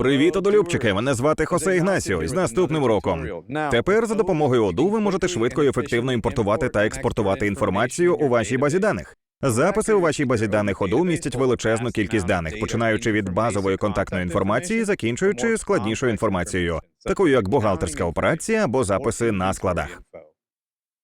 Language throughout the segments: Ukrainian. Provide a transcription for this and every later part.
Привіт, одолюбчики! Мене звати Хосе Ігнасіо. З наступним роком. Тепер за допомогою оду ви можете швидко і ефективно імпортувати та експортувати інформацію у вашій базі даних. Записи у вашій базі даних оду містять величезну кількість даних, починаючи від базової контактної інформації, закінчуючи складнішою інформацією, такою як бухгалтерська операція або записи на складах.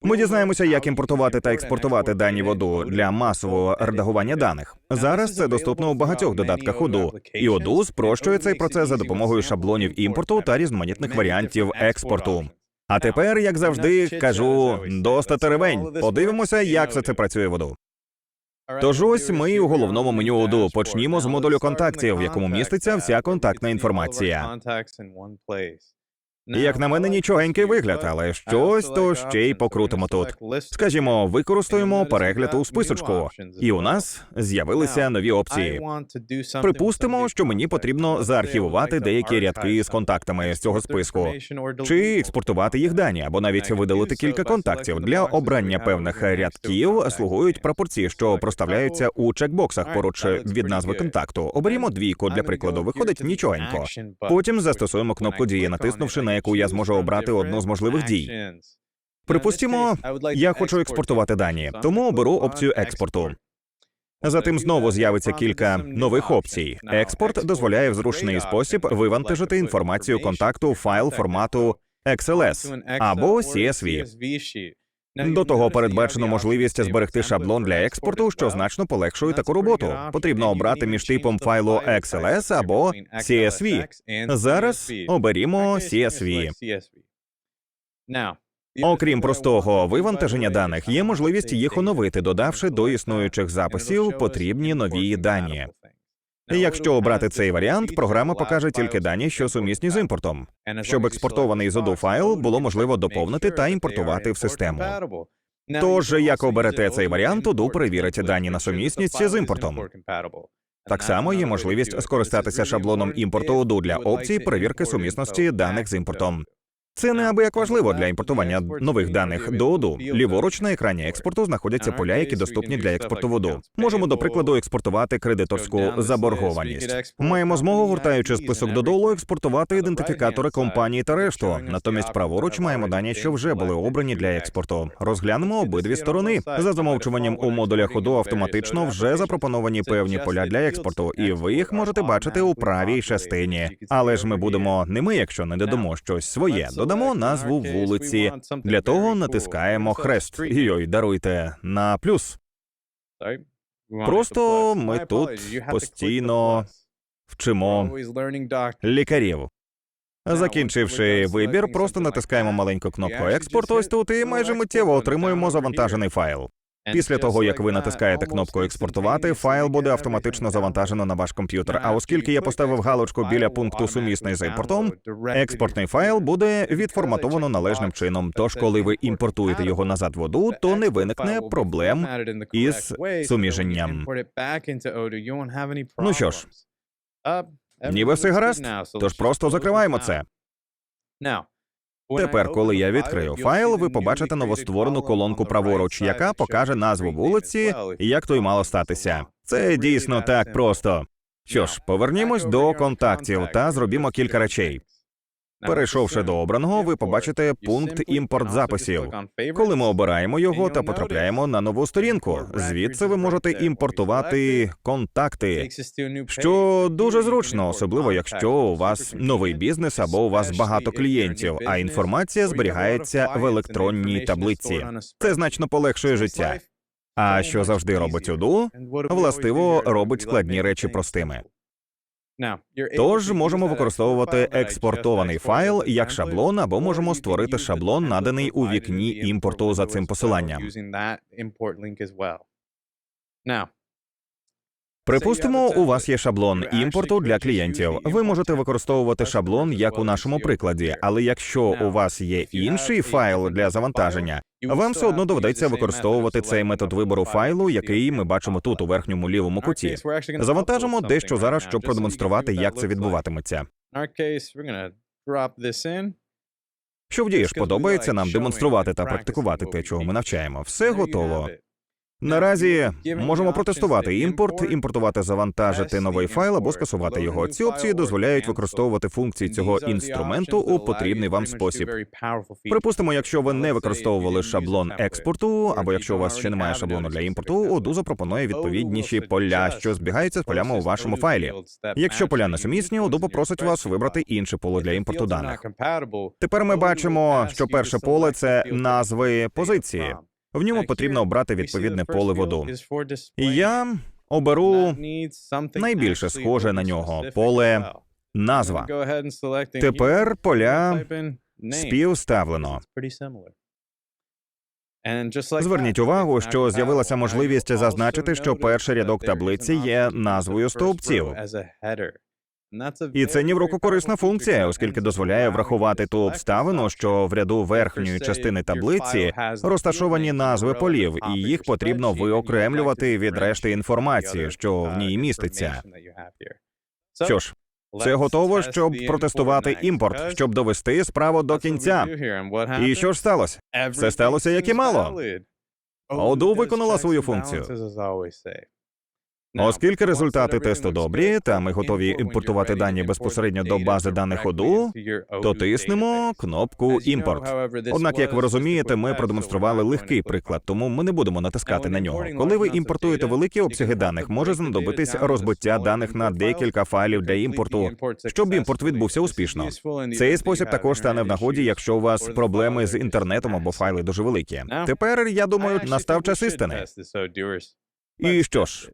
Ми дізнаємося, як імпортувати та експортувати дані в оду для масового редагування даних. Зараз це доступно у багатьох додатках оду, і оду спрощує цей процес за допомогою шаблонів імпорту та різноманітних варіантів експорту. А тепер, як завжди, кажу доста теревень. Подивимося, як все це працює в оду. Тож ось ми у головному меню оду почнімо з модулю контактів, в якому міститься вся контактна інформація. Як на мене, нічогенький вигляд, але щось то ще й покрутимо тут. Скажімо, використаємо перегляд у списочку, і у нас з'явилися нові опції. Припустимо, що мені потрібно заархівувати деякі рядки з контактами з цього списку, чи експортувати їх дані, або навіть видалити кілька контактів. Для обрання певних рядків слугують прапорці, що проставляються у чекбоксах поруч від назви контакту. Оберімо двійку для прикладу. Виходить нічогенько. Потім застосуємо кнопку дії, натиснувши на яку я зможу обрати одну з можливих дій. Припустімо, я хочу експортувати дані, тому оберу опцію експорту. Затим знову з'явиться кілька нових опцій. Експорт дозволяє в зручний спосіб вивантажити інформацію контакту файл формату XLS або CSV. До того передбачено можливість зберегти шаблон для експорту, що значно полегшує таку роботу. Потрібно обрати між типом файлу XLS або CSV. Зараз оберімо CSV. Окрім простого вивантаження даних, є можливість їх оновити, додавши до існуючих записів потрібні нові дані. Якщо обрати цей варіант, програма покаже тільки дані, що сумісні з імпортом, щоб експортований з оду файл було можливо доповнити та імпортувати в систему. Тож, як оберете цей варіант, оду перевірить дані на сумісність з імпортом. Так само є можливість скористатися шаблоном імпорту оду для опцій перевірки сумісності даних з імпортом. Це неабияк важливо для імпортування нових даних до оду. Ліворуч на екрані експорту знаходяться поля, які доступні для експорту в оду. Можемо, до прикладу, експортувати кредиторську заборгованість. Маємо змогу, гуртаючи список додолу, експортувати ідентифікатори компанії та решту. Натомість, праворуч маємо дані, що вже були обрані для експорту. Розглянемо обидві сторони. За замовчуванням у модулях оду автоматично вже запропоновані певні поля для експорту, і ви їх можете бачити у правій частині. Але ж ми будемо не ми, якщо не додамо щось своє. Додамо назву вулиці. Для того натискаємо хрест. Йой, даруйте на плюс. Просто ми тут постійно вчимо лікарів. Закінчивши вибір, просто натискаємо маленьку кнопку експорт ось тут і майже миттєво отримуємо завантажений файл. Після того, як ви натискаєте кнопку експортувати, файл буде автоматично завантажено на ваш комп'ютер. А оскільки я поставив галочку біля пункту сумісний з імпортом, експортний файл буде відформатовано належним чином. Тож, коли ви імпортуєте його назад в оду, то не виникне проблем із суміженням. Ну що ж, ніби все гаразд. Тож просто закриваємо це. Тепер, коли я відкрию файл, ви побачите новостворену колонку праворуч, яка покаже назву вулиці і як то й мало статися. Це дійсно так просто. Що ж, повернімось до контактів та зробімо кілька речей. Перейшовши до обраного, ви побачите пункт імпорт записів. Коли ми обираємо його та потрапляємо на нову сторінку, звідси ви можете імпортувати контакти, що дуже зручно, особливо якщо у вас новий бізнес або у вас багато клієнтів, а інформація зберігається в електронній таблиці. Це значно полегшує життя. А що завжди робить УДУ, властиво робить складні речі простими. Тож можемо використовувати експортований файл як шаблон, або можемо створити шаблон, наданий у вікні імпорту за цим посиланням. Припустимо, у вас є шаблон імпорту для клієнтів. Ви можете використовувати шаблон як у нашому прикладі, але якщо у вас є інший файл для завантаження, вам все одно доведеться використовувати цей метод вибору файлу, який ми бачимо тут у верхньому лівому куті. Завантажимо дещо зараз, щоб продемонструвати, як це відбуватиметься. Що вдієш, подобається нам демонструвати та практикувати те, чого ми навчаємо. Все готово. Наразі можемо протестувати імпорт, імпортувати, завантажити новий файл або скасувати його. Ці опції дозволяють використовувати функції цього інструменту у потрібний вам спосіб. Припустимо, якщо ви не використовували шаблон експорту, або якщо у вас ще немає шаблону для імпорту, Odoo запропонує відповідніші поля, що збігаються з полями у вашому файлі. Якщо поля несумісні, Odoo попросить вас вибрати інше поле для імпорту даних. Тепер ми бачимо, що перше поле це назви позиції. В ньому потрібно обрати відповідне поле в Odoo. І я оберу найбільше схоже на нього поле назва. Тепер поля співставлено. Зверніть увагу, що з'явилася можливість зазначити, що перший рядок таблиці є назвою стовпців. І це ні в року корисна функція, оскільки дозволяє врахувати ту обставину, що в ряду верхньої частини таблиці розташовані назви полів, і їх потрібно виокремлювати від решти інформації, що в ній міститься. Що ж, це готово, щоб протестувати імпорт, щоб довести справу до кінця. І що ж сталося? Все сталося, як і мало. Odoo виконала свою функцію. Оскільки результати тесту добрі, та ми готові імпортувати дані безпосередньо до бази даних Odoo, то тиснемо кнопку імпорт. Однак, як ви розумієте, ми продемонстрували легкий приклад, тому ми не будемо натискати на нього. Коли ви імпортуєте великі обсяги даних, може знадобитись розбиття даних на декілька файлів для імпорту, щоб імпорт відбувся успішно. Цей спосіб також стане в нагоді, якщо у вас проблеми з інтернетом або файли дуже великі. Тепер я думаю, настав час істини. І що ж,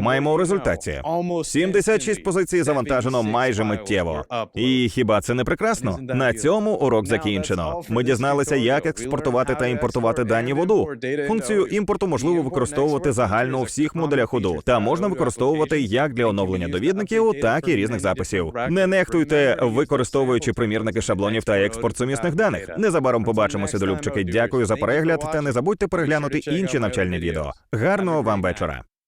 маємо у результаті 76 позицій завантажено майже миттєво. І хіба це не прекрасно? На цьому урок закінчено. Ми дізналися, як експортувати та імпортувати дані в Odoo. Функцію імпорту можливо використовувати загально у всіх моделях Odoo, та можна використовувати як для оновлення довідників, так і різних записів. Не нехтуйте, використовуючи примірники шаблонів та експорт сумісних даних. Незабаром побачимося, долюбчики. Дякую за перегляд, та не забудьте переглянути інші навчальні відео. Гарного вам вечора.